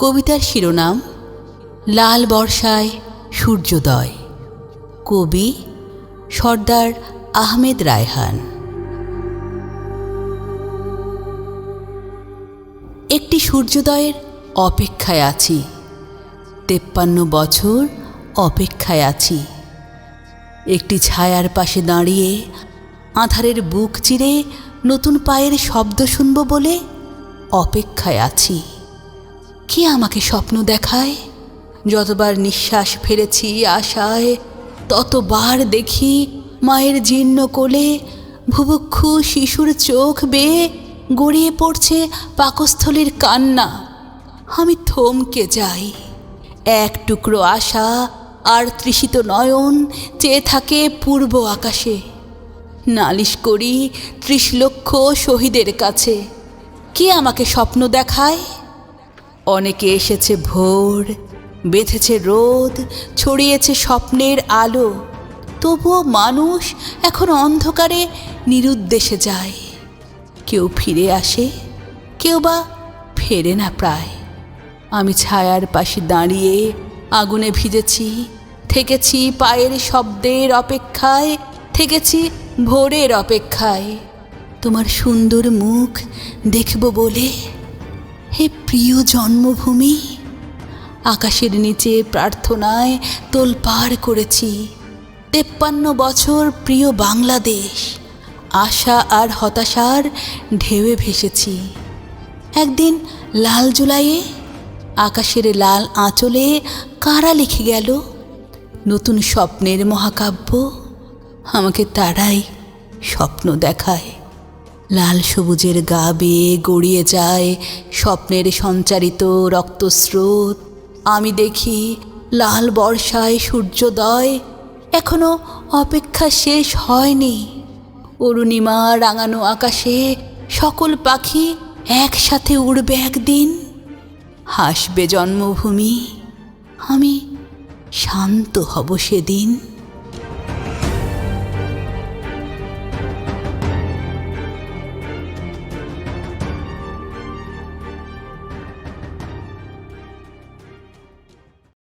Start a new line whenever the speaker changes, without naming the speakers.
কবিতার শিরোনাম, লাল বর্ষায় সূর্যোদয়। কবি, সর্দার আহমেদ রায়হান। একটি সূর্যোদয়ের অপেক্ষায় আছি। তেপ্পান্ন বছর অপেক্ষায় আছি। একটি ছায়ার পাশে দাঁড়িয়ে আধারের বুক চিরে নতুন পায়ের শব্দ শুনব বলে অপেক্ষায় আছি। কে আমাকে স্বপ্ন দেখায়? যতবার নিঃশ্বাস ফেলেছি আশায়, ততবার দেখি মায়ের জীর্ণ কোলে ভুভুক্ষু শিশুর চোখ বেয়ে গড়িয়ে পড়ছে পাকস্থলীর কান্না। আমি থমকে যাই। এক টুকরো আশা আর তৃষিত নয়ন চেয়ে থাকে পূর্ব আকাশে। নালিশ করি ত্রিশ লক্ষ শহীদের কাছে। কে আমাকে স্বপ্ন দেখায়? অনেকে এসেছে ভোর, বেঁধেছে রোদ, ছড়িয়েছে স্বপ্নের আলো। তবুও মানুষ এখন অন্ধকারে নিরুদ্দেশে যায়। কেউ ফিরে আসে, কেউ বা ফেরে না প্রায়। আমি ছায়ার পাশে দাঁড়িয়ে আগুনে ভিজেছি, থেকেছি পায়ের শব্দের অপেক্ষায়, থেকেছি ভোরের অপেক্ষায়। তোমার সুন্দর মুখ দেখব বলে হে প্রিয় জন্মভূমি, আকাশের নিচে প্রার্থনায় তোলপাড় করেছি। তেপ্পান্ন বছর প্রিয় বাংলাদেশ, আশা আর হতাশার ঢেউয়ে ভেসেছি। একদিন লাল জুলাইয়ে আকাশের লাল আঁচলে কারা লিখে গেল, নতুন স্বপ্নের মহাকাব্য আমাকে তারাই স্বপ্ন দেখায়। লাল সবুজের গা বেয়ে গড়িয়ে যায় স্বপ্নের সঞ্চারিত রক্তস্রোত। আমি দেখি লাল বর্ষায় সূর্যোদয় এখনও অপেক্ষা শেষ হয়নি। অরুণিমা রাঙানো আকাশে সকল পাখি একসাথে উড়বে একদিন। হাসবে জন্মভূমি। আমি শান্ত হব সেদিন।